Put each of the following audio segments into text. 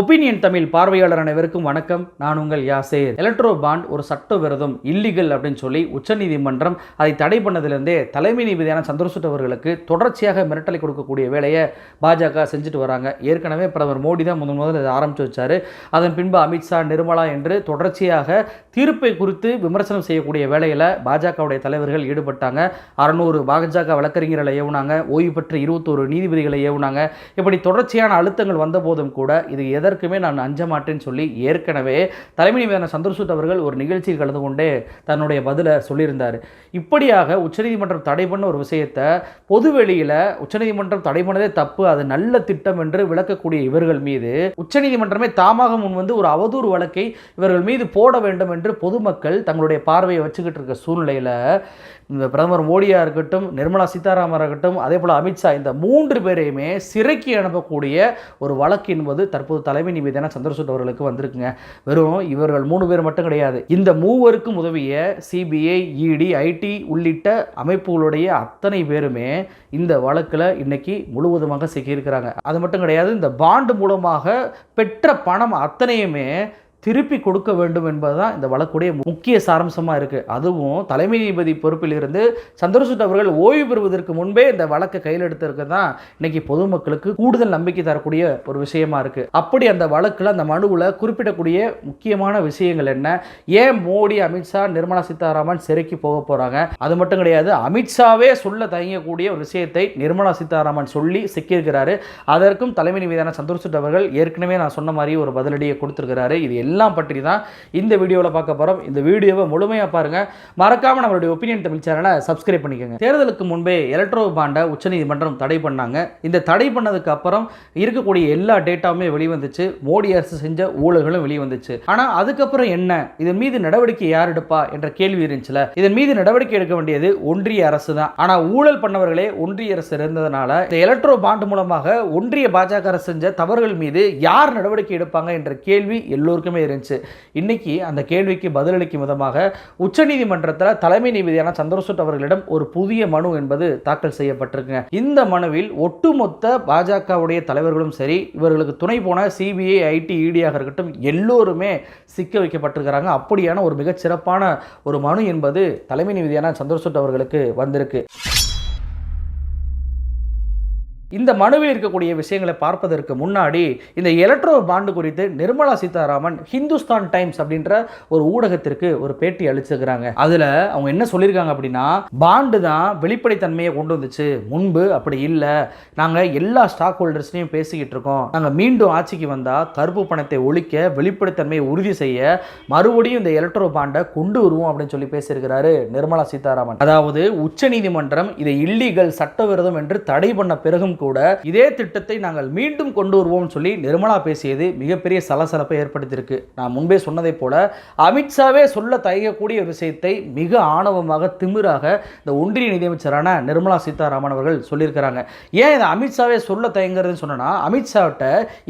Opinion Tamil பார்வையாளர் அனைவருக்கும் வணக்கம். நான் உங்கள் யாசேர். எலக்ட்ரோ பாண்ட் ஒரு சட்ட விரதம் இல்லீகல் அப்படின்னு சொல்லி உச்சநீதிமன்றம் அதை தடை பண்ணதிலிருந்தே தலைமை நீதியான சந்திரசூட் அவர்களுக்கு தொடர்ச்சியாக மிரட்டலை கொடுக்கக்கூடிய வேலையை பாஜக செஞ்சுட்டு வராங்க. ஏற்கனவே பிரதமர் மோடி தான் முதன் முதல் இதை ஆரம்பித்து வச்சாரு. அதன் பின்பு அமித்ஷா நிர்மலா என்று தொடர்ச்சியாக தீர்ப்பை குறித்து விமர்சனம் செய்யக்கூடிய வேலையில் பாஜகவுடைய தலைவர்கள் ஈடுபட்டாங்க. அறநூறு பாஜக வழக்கறிஞர்களை ஏவுனாங்க. ஓய்வு பெற்ற இருபத்தோரு நீதிபதிகளை ஏவுனாங்க. இப்படி தொடர்ச்சியான அழுத்தங்கள் வந்த போதும் கூட இது எதற்குமே நான் அஞ்ச மாட்டேன்னு சொல்லி ஏற்கனவே தலைமை நீதிபதியான சந்திரசூட் அவர்கள் ஒரு நிகழ்ச்சியில் கலந்து கொண்டே தன்னுடைய பதிலை சொல்லியிருந்தார். இப்படியாக உச்சநீதிமன்றம் தடை பண்ண ஒரு விஷயத்தை பொதுவெளியில் உச்சநீதிமன்றம் தடை பண்ணதே தப்பு அது நல்ல திட்டம் என்று விளக்கக்கூடிய இவர்கள் மீது உச்சநீதிமன்றமே தாமாக முன் வந்து ஒரு அவதூறு வழக்கை இவர்கள் மீது போட வேண்டும் என்று பொதுமக்கள் தங்களுடைய பார்வையை வச்சுக்கிட்டு இருக்க சூழ்நிலையில் இந்த பிரதமர் மோடியாக இருக்கட்டும் நிர்மலா சீதாராமன் இருக்கட்டும் அதே போல் அமித்ஷா இந்த மூன்று பேரையுமே சிறைக்கு அனுப்பக்கூடிய ஒரு வழக்கு என்பது தற்போது தலைமை நீதியான சந்திரசூட் அவர்களுக்கு வந்திருக்குங்க. வெறும் இவர்கள் மூணு பேர் மட்டும் கிடையாது. இந்த மூவருக்கும் உதவிய சிபிஐ இடி ஐடி உள்ளிட்ட அமைப்புகளுடைய அத்தனை பேருமே இந்த வழக்கில் இன்னைக்கு முழுவதுமாக சிக்கியிருக்கிறாங்க. அது மட்டும் கிடையாது இந்த பாண்டு மூலமாக பெற்ற பணம் அத்தனையுமே திருப்பி கொடுக்க வேண்டும் என்பதுதான் இந்த வழக்குடைய முக்கிய சாரம்சமாக இருக்குது அதுவும் தலைமை நீதிபதி பொறுப்பில் இருந்து சந்திரசூட் அவர்கள் ஓய்வு பெறுவதற்கு முன்பே இந்த வழக்கை கையில் எடுத்திருக்கு தான் இன்னைக்கு பொதுமக்களுக்கு கூடுதல் நம்பிக்கை தரக்கூடிய ஒரு விஷயமா இருக்குது அப்படி அந்த வழக்கில் அந்த மனுவில் குறிப்பிடக்கூடிய முக்கியமான விஷயங்கள் என்ன? ஏன் மோடி அமித்ஷா நிர்மலா சீதாராமன் சிறைக்கு போக போகிறாங்க அது மட்டும் கிடையாது அமித்ஷாவே சொல்ல தயங்கக்கூடிய ஒரு விஷயத்தை நிர்மலா சீதாராமன் சொல்லி சிக்கியிருக்கிறாரு. அதற்கும் தலைமை நீதியான சந்திரசூட் அவர்கள் ஏற்கனவே நான் சொன்ன மாதிரி ஒரு பதிலடியை கொடுத்துருக்கிறாரு. இது எல்லாம் எல்லாம் பற்றி தான் இந்த வீடியோவில் பார்க்க போகிறோம் இந்த வீடியோவை முழுமையாக பாருங்கள் மறக்காமல் நம்மளுடைய ஒப்பீனியன் தமிழ் சேனலை சப்ஸ்கிரைப் பண்ணிக்கோங்க. தேர்தலுக்கு முன்பே எலக்ட்ரோ பாண்டை உச்சநீதிமன்றம் தடை பண்ணாங்க. இந்த தடை பண்ணதுக்கு அப்புறம் இருக்கக்கூடிய எல்லா டேட்டாவுமே வெளிவந்துச்சு. மோடி அரசு செஞ்ச ஊழல்களும் வெளிவந்துச்சு. ஆனால் அதுக்கப்புறம் என்ன? இதன் மீது நடவடிக்கை யார் எடுப்பா என்ற கேள்வி இருந்துச்சுல? இதன் மீது நடவடிக்கை எடுக்க வேண்டியது ஒன்றிய அரசு தான். ஆனால் ஊழல் பண்ணவர்களே ஒன்றிய அரசு இருந்ததுனால இந்த எலக்ட்ரோ பாண்ட் மூலமாக ஒன்றிய பாஜக அரசு செஞ்ச தவறுகள் மீது யார் நடவடிக்கை எடுப்பாங்க என்ற கேள்வி எல்லோருக்குமே இருந்துச்சு. இன்றைக்கி அந்த கேள்விக்கு பதிலளிக்கும் விதமாக உச்சநீதிமன்றத்தில் தலைமை நீதியான சந்திரசூட் அவர்களிடம் ஒரு புதிய மனு என்பது தாக்கல் செய்யப்பட்டிருக்குங்க இந்த மனுவில் ஒட்டுமொத்த பாஜகவுடைய தலைவர்களும் சரி இவர்களுக்கு துணை போன சிபிஐ ஐடி இடியாக இருக்கட்டும் எல்லோருமே சிக்க வைக்கப்பட்டிருக்கிறாங்க. அப்படியான ஒரு மிகச்சிறப்பான ஒரு மனு என்பது தலைமை நீதியான சந்திரசூட் அவர்களுக்கு வந்திருக்கு. இந்த மனுவில் இருக்கக்கூடிய விஷயங்களை பார்ப்பதற்கு முன்னாடி இந்த எலக்ட்ரோ பாண்டு குறித்து நிர்மலா சீதாராமன் ஹிந்துஸ்தான் டைம்ஸ் அப்படின்ற ஒரு ஊடகத்திற்கு ஒரு பேட்டி அளிச்சிருக்கிறாங்க. அதில் அவங்க என்ன சொல்லியிருக்காங்க அப்படின்னா பாண்டு தான் வெளிப்படைத்தன்மையை கொண்டு வந்துச்சு. முன்பு அப்படி இல்லை. நாங்கள் எல்லா ஸ்டாக் ஹோல்டர்ஸ்லையும் பேசிக்கிட்டு இருக்கோம். நாங்கள் மீண்டும் ஆட்சிக்கு வந்தால் கருப்பு பணத்தை ஒழிக்க வெளிப்படைத்தன்மையை உறுதி செய்ய மறுபடியும் இந்த எலக்ட்ரோ பாண்டை கொண்டு வருவோம் அப்படின்னு சொல்லி பேசியிருக்கிறாரு நிர்மலா சீதாராமன். அதாவது உச்சநீதிமன்றம் இதை இல்லீகல் சட்டவிரோதம் என்று தடை பண்ண பிறகும் கூட இதே திட்டத்தை நாங்கள் மீண்டும் கொண்டு வருவோம்னு சொல்லி நிர்மலா பேசியது மிகப்பெரிய சலசலப்பை ஏற்படுத்தியிருக்கு. நான் முன்பே சொன்னதைப் போல அமித்ஷாவே சொல்ல தயங்கக்கூடிய விஷயத்தை மிக ஆணவமாக திமிராக இந்த ஒன்றிய நிதியமைச்சரான நிர்மலா சீதாராமன் அவர்கள் சொல்லியிருக்கிறாங்க. ஏன் இதை அமித்ஷாவே சொல்ல தயங்குறதுன்னு சொன்னா அமித்ஷாவிட்ட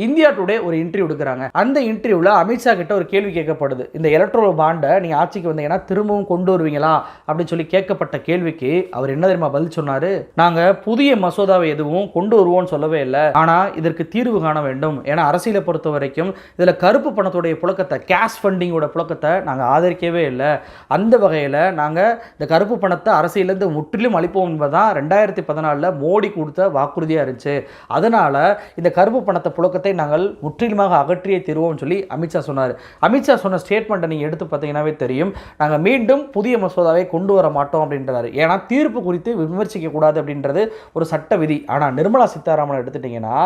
இந்தியா டுடே ஒரு இன்டர்வியூ எடுக்கிறாங்க. அந்த இன்டர்வியூவில் அமித்ஷா கிட்ட ஒரு கேள்வி கேட்கப்படுது. இந்த எலக்ட்ரோ பாண்டை நீங்கள் ஆட்சிக்கு வந்தீங்கன்னா திரும்பவும் கொண்டு வருவீங்களா? அப்படின்னு சொல்லி கேட்கப்பட்ட கேள்விக்கு அவர் என்ன தெரியுமா பதில் சொன்னார்? நாங்கள் புதிய மசோதாவை எதுவும் கொண்டு வருவோம்னு சொல்லவே இல்லை. ஆனால் இதற்கு தீர்வு காண வேண்டும். ஏன்னா அரசியலை பொறுத்த வரைக்கும் இதில் கருப்பு பணத்துடைய புழக்கத்தை கேஷ் ஃபண்டிங்கோட புழக்கத்தை நாங்கள் ஆதரிக்கவே இல்லை. அந்த வகையில் நாங்கள் இந்த கருப்பு பணத்தை அரசியலேருந்து முற்றிலும் அளிப்போம் என்பதுதான் ரெண்டாயிரத்தி பதினாலில் மோடி கொடுத்த வாக்குறுதியாக இருந்துச்சு. அதனால் இந்த கருப்பு பணத்தை புழக்கத்தை நாங்கள் முற்றிலுமாக அகற்றியே தீர்வோம்னு சொல்லி அமித்ஷா சொன்னார். அமித்ஷா சொன்ன ஸ்டேட்மெண்ட்டை நீங்கள் எடுத்து பார்த்தீங்கன்னாவே தெரியும். நாங்கள் மீண்டும் புதிய மசோதாவை கொண்டு வர மாட்டோம் அப்படின்றாரு. ஏன்னா தீர்ப்பு குறித்து விமர்சிக்க கூடாது அப்படின்றது ஒரு சட்ட விதி. ஆனால் நிர்மலா சீதாராமனை எடுத்துட்டிங்கன்னா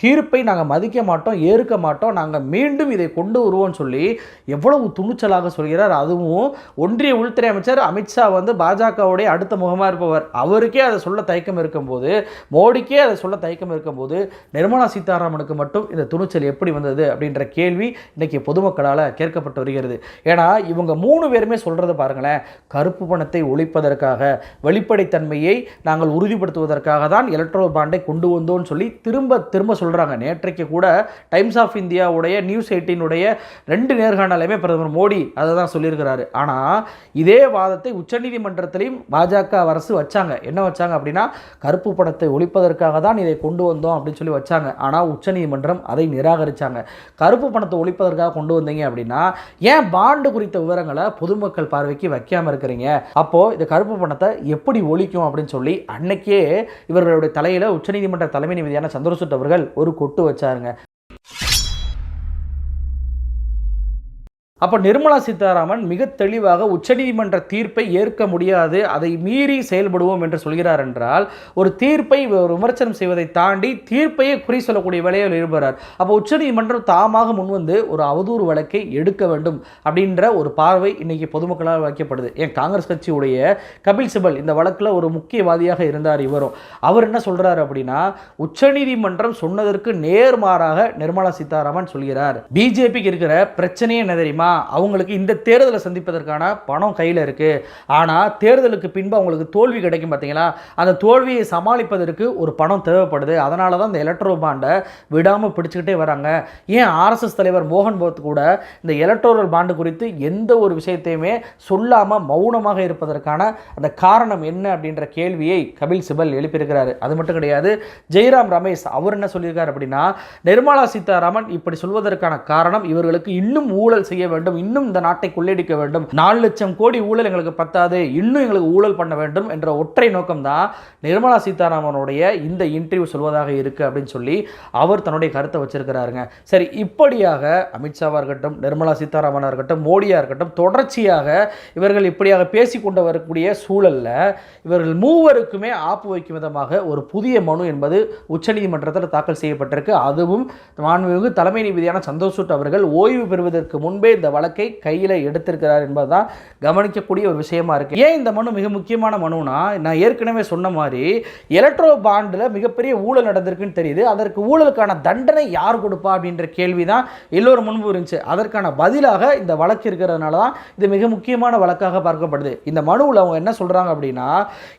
தீர்ப்பை நாங்கள் மதிக்க மாட்டோம் ஏற்க மாட்டோம் நாங்கள் மீண்டும் இதை கொண்டு வருவோம்னு சொல்லி எவ்வளவு துணிச்சலாக சொல்கிறார். அதுவும் ஒன்றிய உள்துறை அமைச்சர் அமித்ஷா வந்து பாஜகவுடைய அடுத்த முகமாக இருப்பவர். அவருக்கே அதை சொல்ல தயக்கம் இருக்கும்போது மோடிக்கே அதை சொல்ல தயக்கம் இருக்கும்போது நிர்மலா சீதாராமனுக்கு மட்டும் இந்த துணிச்சல் எப்படி வந்தது அப்படின்ற கேள்வி இன்றைக்கி பொதுமக்களால் கேட்கப்பட்டு வருகிறது. ஏன்னா இவங்க மூணு பேருமே சொல்கிறது பாருங்களேன். கருப்பு பணத்தை ஒழிப்பதற்காக வெளிப்படைத்தன்மையை நாங்கள் உறுதிப்படுத்துவதற்காக தான் எலக்ட்ரோ பாண்டை கொண்டு வந்தோம்னு சொல்லி திரும்ப திரும்ப சொல்கிறாங்க நேற்றைக்கு கூட டைம்ஸ் ஆஃப் இந்தியாவுடைய நியூஸ் எயிட்டினுடைய ரெண்டு நேர்காணலையுமே பிரதமர் மோடி அதை தான் சொல்லியிருக்கிறாரு. ஆனால் இதே வாதத்தை உச்சநீதிமன்றத்திலையும் பாஜக அரசு வச்சாங்க. என்ன வச்சாங்க அப்படின்னா கருப்பு பணத்தை ஒழிப்பதற்காக தான் இதை கொண்டு வந்தோம் அப்படின்னு சொல்லி வச்சாங்க. ஆனால் உச்சநீதிமன்றம் அதை நிராகரித்தாங்க கருப்பு பணத்தை ஒழிப்பதற்காக கொண்டு வந்தீங்க அப்படின்னா ஏன் பாண்டு குறித்த விவரங்களை பொதுமக்கள் பார்வைக்கு வைக்காமல் இருக்கிறீங்க? அப்போது இந்த கருப்பு பணத்தை எப்படி ஒழிக்கும் அப்படின்னு சொல்லி அன்னைக்கே இவர்களுடைய தலையில் உச்சநீதிமன்ற தலைமை நீதியான சந்திரசூட் அவர்கள் ஒரு கொட்டு வச்சாருங்க. அப்போ நிர்மலா சீதாராமன் மிக தெளிவாக உச்சநீதிமன்ற தீர்ப்பை ஏற்க முடியாது அதை மீறி செயல்படுவோம் என்று சொல்கிறார் என்றால் ஒரு தீர்ப்பை விமர்சனம் செய்வதை தாண்டி தீர்ப்பையே குறி சொல்லக்கூடிய வேலையில் இருப்பார் அப்போ உச்சநீதிமன்றம் தாமாக முன்வந்து ஒரு அவதூறு வழக்கை எடுக்க வேண்டும் அப்படின்ற ஒரு பார்வை இன்னைக்கு பொதுமக்களால் வைக்கப்படுது. ஏன் காங்கிரஸ் கட்சியுடைய கபில் சிபல் இந்த வழக்கில் ஒரு முக்கியவாதியாக இருந்தார் இவரும். அவர் என்ன சொல்கிறார் அப்படின்னா உச்சநீதிமன்றம் சொன்னதற்கு நேர்மாறாக நிர்மலா சீதாராமன் சொல்கிறார். பிஜேபிக்கு இருக்கிற பிரச்சனையே என்ன தெரியுமா? அவங்களுக்கு இந்த தேர்தலை சந்திப்பதற்கான பணம் கையில் இருக்குது ஆனால் தேர்தலுக்கு பின்பு அவங்களுக்கு தோல்வி கிடைக்கும் பார்த்தீங்களா அந்த தோல்வியை சமாளிப்பதற்கு ஒரு பணம் தேவைப்படுது. அதனால தான் இந்த எலக்ட்ரோ பாண்டை விடாமல் பிடிச்சிக்கிட்டே வராங்க. ஏன் ஆர்எஸ்எஸ் தலைவர் மோகன் போத் கூட இந்த எலக்ட்ரோரல் பாண்டு குறித்து எந்த ஒரு விஷயத்தையுமே சொல்லாமல் மௌனமாக இருப்பதற்கான அந்த காரணம் என்ன அப்படின்ற கேள்வியை கபில் சிபல் எழுப்பியிருக்கிறாரு. அது மட்டும் கிடையாது ஜெய்ராம் ரமேஷ் அவர் என்ன சொல்லியிருக்காரு அப்படின்னா நிர்மலா சீதாராமன் இப்படி சொல்வதற்கான காரணம் இவர்களுக்கு இன்னும் ஊழல் செய்ய வேண்டும் இன்னும் இந்த நாட்டை கொள்ளையடிக்க வேண்டும். நாலு லட்சம் கோடி ஊழல் எங்களுக்கு பத்தாது இன்னும் எங்களுக்கு ஊழல் பண்ண வேண்டும் என்ற ஒற்றை நோக்கம் தான் நிர்மலா சீதாராமனுடைய இந்த இன்டர்வியூ சொல்வதாக இருக்கு அப்படின்னு சொல்லி அவர் தன்னுடைய கருத்தை வச்சிருக்கிறாருங்க. சரி இப்படியாக அமித்ஷாவாக இருக்கட்டும் நிர்மலா சீதாராமனாக இருக்கட்டும் மோடியாக இருக்கட்டும் தொடர்ச்சியாக இவர்கள் இப்படியாக பேசி கொண்டு வரக்கூடிய சூழலில் இவர்கள் மூவருக்குமே ஆப்பு வைக்கும் விதமாக ஒரு புதிய மனு என்பது உச்சநீதிமன்றத்தில் தாக்கல் செய்யப்பட்டிருக்கு. அதுவும் மாண்புமிகு தலைமை நீதியான சந்தோஷ் அவர்கள் ஓய்வு பெறுவதற்கு முன்பே இந்த வழக்கை கையில் எடுத்திருக்கிறார் என்பதுதான் கவனிக்கக்கூடிய ஒரு விஷயமா இருக்கு. ஏன் இந்த மனு மிக முக்கியமான மனுனா நான் ஏற்கனவே சொன்ன மாதிரி எலக்ட்ரோ பாண்டில் மிகப்பெரிய ஊழல் நடந்திருக்குன்னு தெரியுது. அதற்கு ஊழலுக்கான தண்டனை யார் கொடுப்பா அப்படின்ற கேள்வி தான் எல்லோரும் முன்பு இருந்துச்சு. அதற்கான பதிலாக இந்த வழக்கு இருக்கிறதுனால தான் இது மிக முக்கியமான வழக்காக பார்க்கப்படுது. இந்த மனுவில் அவங்க என்ன சொல்கிறாங்க அப்படின்னா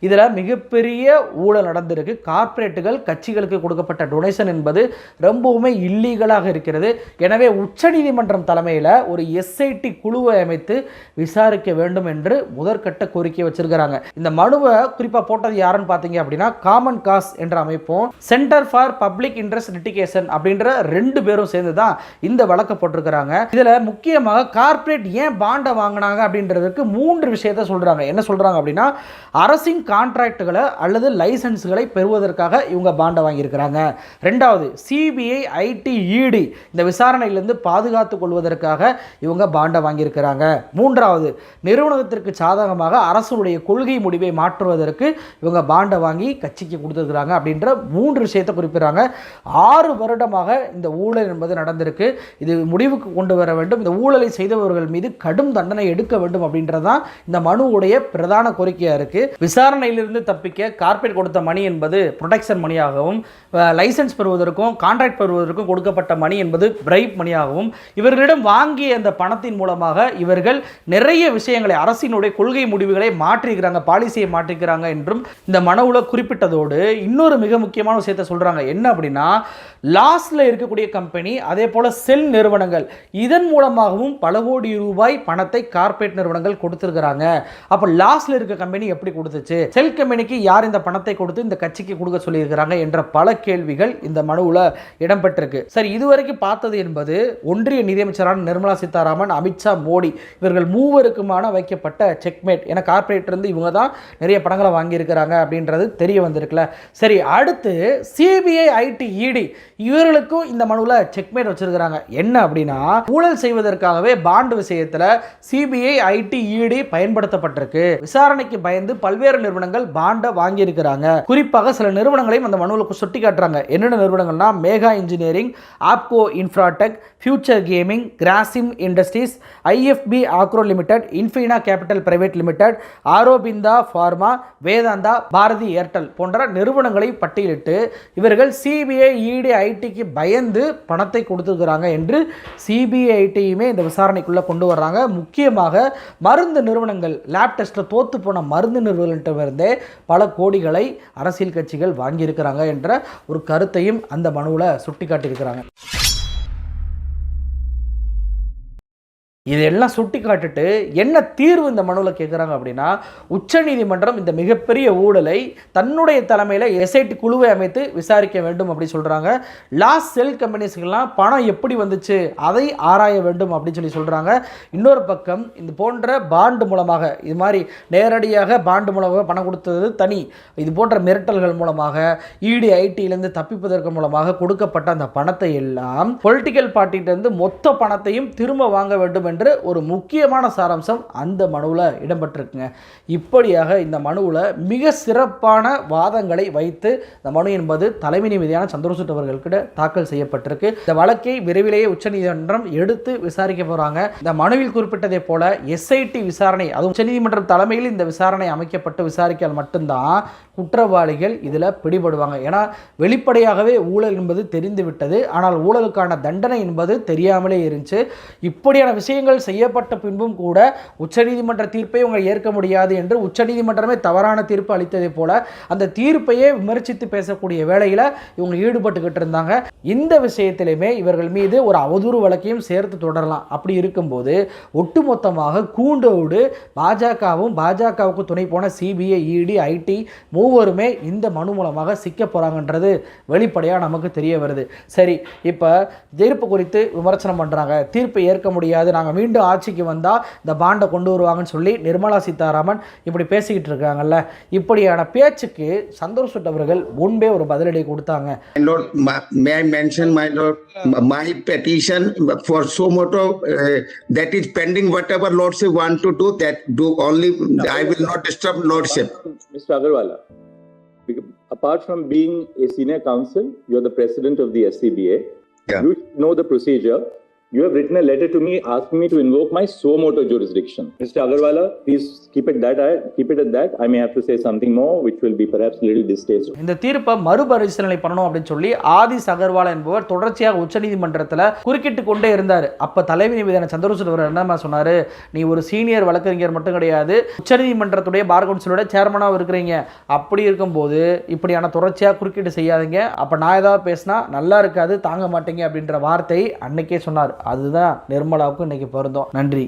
இதில் மிகப்பெரிய ஊழல் நடந்திருக்கு. கார்ப்பரேட்டுகள் கட்சிகளுக்கு கொடுக்கப்பட்ட டொனேஷன் என்பது ரொம்பவுமே இல்லீகலாக இருக்கிறது. எனவே உச்சநீதிமன்றம் தலைமையில் ஒரு எஸ்ஐடி குழுவை அமைத்து விசாரிக்க வேண்டும் என்று முதற்கட்ட கோரிக்கை வச்சிருக்கிறாங்க. இந்த மனுவை குறிப்பாக போட்டது யாருன்னு பார்த்தீங்க அப்படின்னா காமன் காஸ் என்ற அமைப்பும் centre for public interest litigation அப்படின்ற ரெண்டு பேரும் சேர்ந்து தான் இந்த வழக்கை போட்டிருக்கிறாங்க. இதில் முக்கியமாக கார்ப்பரேட் ஏன் பாண்டை வாங்கினாங்க அப்படின்றதுக்கு மூன்று விஷயத்தை சொல்கிறாங்க என்ன சொல்கிறாங்க அப்படின்னா அரசின் கான்ட்ராக்டுகளை அல்லது லைசன்ஸ்களை பெறுவதற்காக இவங்க பாண்டை வாங்கியிருக்கிறாங்க. ரெண்டாவது சிபிஐ ஐடி இடி இந்த விசாரணையிலிருந்து பாதுகாத்துக் கொள்வதற்காக இவங்க பாண்டை வாங்கியிருக்கிறாங்க. மூன்றாவது நிறுவனத்திற்கு சாதகமாக அரசுடைய கொள்கை முடிவை மாற்றுவதற்கு இவங்க பாண்டை வாங்கி கட்சிக்கு கொடுத்துருக்குறாங்க அப்படின்ற மூன்று விஷயத்தை குறிப்பிடுறாங்க. ஆறு வருடமாக இந்த ஊழல் என்பது நடந்திருக்கு. இது முடிவுக்கு கொண்டு வர வேண்டும். இந்த ஊழலை செய்தவர்கள் மீது கடும் தண்டனை எடுக்க வேண்டும் அப்படின்றதான் இந்த மனுவுடைய பிரதான கோரிக்கையாக இருக்குது விசாரணையிலிருந்து தப்பிக்க கார்ப்பரேட் கொடுத்த மணி என்பது ப்ரொடெக்ஷன் மணியாகவும் லைசன்ஸ் பெறுவதற்கும் கான்ட்ராக்ட் பெறுவதற்கும் கொடுக்கப்பட்ட மணி என்பது பிரைப் மணியாகவும் இவர்களிடம் வாங்கிய அந்த பணத்தின் மூலமாக இவர்கள் நிறைய விஷயங்களை அரசினுடைய கொள்கை முடிவுகளை மாற்றிக்கிறாங்க பாலிசியை மாற்றிக்கிறாங்க என்றும் இந்த மனவுல குறிப்பிட்டதோடு இன்னொரு மிக முக்கியமான விஷயத்தை சொல்றாங்க. என்ன அப்படின்னா லாஸ்ட்ல இருக்கக்கூடிய கம்பெனி அதே போல செல் நிறுவனங்கள் இதன் மூலமாகவும் பல கோடி ரூபாய் பணத்தை கார்ப்பரேட் நிறுவனங்கள் கொடுத்திருக்கிறாங்க. அப்போ லாஸ்ட்ல இருக்க கம்பெனி எப்படி கொடுத்துச்சு? செல் கம்பெனிக்கு யார் இந்த பணத்தை கொடுத்து இந்த கட்சிக்கு கொடுக்க சொல்லியிருக்கிறாங்க என்ற பல கேள்விகள் இந்த மனுவில் இடம்பெற்றிருக்கு. சரி இதுவரைக்கும் பார்த்தது என்பது ஒன்றிய நிதியமைச்சரான நிர்மலா சீதாராமன் அமித்ஷா மோடி இவர்கள் மூவருக்குமான வைக்கப்பட்ட செக்மேட் ஏன்னா கார்ப்பரேட் இருந்து இவங்க தான் நிறைய படங்களை வாங்கியிருக்கிறாங்க அப்படின்றது தெரிய வந்திருக்குல்ல. சரி அடுத்து சிபிஐ ஐடி இடி இவர்களுக்கும் இந்த மனுவில் செக்மேட் வச்சிருக்கிறாங்க. என்ன அப்படின்னா ஊழல் செய்வதற்காகவே பாண்டு விஷயத்தில் சிபிஐ ஐடி இடி பயன்படுத்தப்பட்டிருக்கு. விசாரணைக்கு பயந்து பல்வேறு நிறுவனங்கள் பாண்டை வாங்கியிருக்கிறாங்க. குறிப்பாக சில நிறுவனங்களையும் அந்த மனுவில் சுட்டி காட்டுறாங்க என்னென்ன நிறுவனங்கள்னா Megha Engineering Apco Infratech Future Gaming Grasim Industries IFB Agro Limited Infina Capital Private Limited Aurobindo Pharma Vedanta Bharti Airtel போன்ற நிறுவனங்களை பட்டியலிட்டு இவர்கள் சிபிஐ இடி ஐடிக்கு பயந்து பணத்தை கொடுத்துருக்குறாங்க என்று சிபிஐடியுமே இந்த விசாரணைக்குள்ளே கொண்டு வர்றாங்க. முக்கியமாக மருந்து நிறுவனங்கள் லேப் டெஸ்ட்டில் தோத்து போன மருந்து நிறுவனத்திலிருந்தே பல கோடிகளை அரசியல் கட்சிகள் வாங்கியிருக்கிறாங்க என்ற ஒரு கருத்தையும் அந்த மனுவில் சுட்டிக்காட்டியிருக்கிறாங்க. இதெல்லாம் சுட்டி காட்டுட்டு என்ன தீர்வு இந்த மனுவில் கேட்குறாங்க அப்படின்னா உச்சநீதிமன்றம் இந்த மிகப்பெரிய ஊழலை தன்னுடைய தலைமையில் எஸ்ஐடி குழுவை அமைத்து விசாரிக்க வேண்டும் அப்படி சொல்கிறாங்க லாஸ்ட் செல் கம்பெனிஸ்க்கெல்லாம் பணம் எப்படி வந்துச்சு? அதை ஆராய வேண்டும் அப்படின்னு சொல்லி சொல்கிறாங்க இன்னொரு பக்கம் இந்த போன்ற பாண்டு மூலமாக இது மாதிரி நேரடியாக பாண்டு மூலமாக பணம் கொடுத்தது தனி. இது போன்ற மிரட்டல்கள் மூலமாக இடி ஐடியிலேருந்து தப்பிப்பதற்கு மூலமாக கொடுக்கப்பட்ட அந்த பணத்தை எல்லாம் பொலிட்டிக்கல் பார்ட்டிகிட்டேருந்து மொத்த பணத்தையும் திரும்ப வாங்க வேண்டும் என்று ஒரு முக்கியமான சாராம்சம் அந்த மனுவில் இடம்பெற்றிருக்குங்க. இப்படியாக இந்த மனுவில் மிக சிறப்பான வாதங்களை வைத்து இந்த மனு என்பது தலைமை நீதியான சந்திரசூட் அவர்கள்கிட்ட தாக்கல் செய்யப்பட்டிருக்கு. இந்த வழக்கை விரைவிலேயே உச்சநீதிமன்றம் எடுத்து விசாரிக்க போகிறாங்க இந்த மனுவில் குறிப்பிட்டதை போல எஸ்ஐடி விசாரணை அதுவும் உச்சநீதிமன்றம் தலைமையில் இந்த விசாரணை அமைக்கப்பட்டு விசாரிக்கால் மட்டும்தான் குற்றவாளிகள் இதில் பிடிபடுவாங்க. ஏன்னா வெளிப்படையாகவே ஊழல் என்பது தெரிந்துவிட்டது. ஆனால் ஊழலுக்கான தண்டனை என்பது தெரியாமலே இருந்துச்சு. இப்படியான விஷயங்கள் செய்யப்பட்ட பின்பும் கூட உச்சநீதிமன்ற தீர்ப்பை இவங்க ஏற்க முடியாது என்று உச்சநீதிமன்றமே தவறான தீர்ப்பு அளித்ததை போல அந்த தீர்ப்பையே விமர்சித்து பேசக்கூடிய வேலையில் இவங்க ஈடுபட்டுக்கிட்டு இருந்தாங்க. இந்த விஷயத்திலுமே இவர்கள் மீது ஒரு அவதூறு வழக்கையும் சேர்த்து தொடரலாம். அப்படி இருக்கும்போது ஒட்டுமொத்தமாக கூண்டோடு பாஜகவும் பாஜகவுக்கு துணை போன சிபிஐ இடி ஐடி மூவருமே இந்த மனு மூலமாக சிக்க போகிறாங்கன்றது வெளிப்படையாக நமக்கு தெரிய வருது. சரி இப்போ தீர்ப்பு குறித்து விமர்சனம் பண்ணுறாங்க தீர்ப்பை ஏற்க முடியாது நாங்கள் மீண்டும் ஆட்சிக்கு வந்தால் இந்த பாண்டை கொண்டு வருவாங்கன்னு சொல்லி நிர்மலா சீதாராமன் இப்படி பேசிக்கிட்டு இருக்காங்கல்ல இப்படியான பேச்சுக்கு சந்தோஷ் அவர்கள் முன்பே ஒரு பதிலடி கொடுத்தாங்க m- my petition for so moto uh, that is pending. Whatever lordship want to do, that do only. I will not disturb lordship. Mr. Agarwala, apart from being a senior counsel, you're the president of the SCBA. Yeah. You know the procedure. You have written a letter to me asking me to invoke my suo moto jurisdiction. Mr. Agarwala, please keep it that. I keep it at that. I may have to say something more, which will be perhaps a little distasteful. இந்த தீர்ப்பை மறுபரிசீலனை பண்ணணும் அப்படின்னு சொல்லி ஆதிஸ் அகர்வால் என்பவர் தொடர்ச்சியாக உச்சநீதிமன்றத்தில் குறுக்கிட்டு கொண்டே இருந்தார் அப்போ தலைமை நீதியான சந்திரசூட் அவர் என்னமா சொன்னார் நீ ஒரு சீனியர் வழக்கறிஞர் மட்டும் கிடையாது உச்சநீதிமன்றத்துடைய பார் கவுன்சிலோட சேர்மனாக இருக்கிறீங்க அப்படி இருக்கும்போது இப்படியான தொடர்ச்சியாக குறுக்கீடு செய்யாதீங்க அப்போ நான் ஏதாவது பேசினா நல்லா இருக்காது தாங்க மாட்டீங்க அப்படின்ற வார்த்தை அன்னைக்கே சொன்னார் அதுதான் நிர்மலாவுக்கும் இன்னைக்கு பொருந்தோம். நன்றி.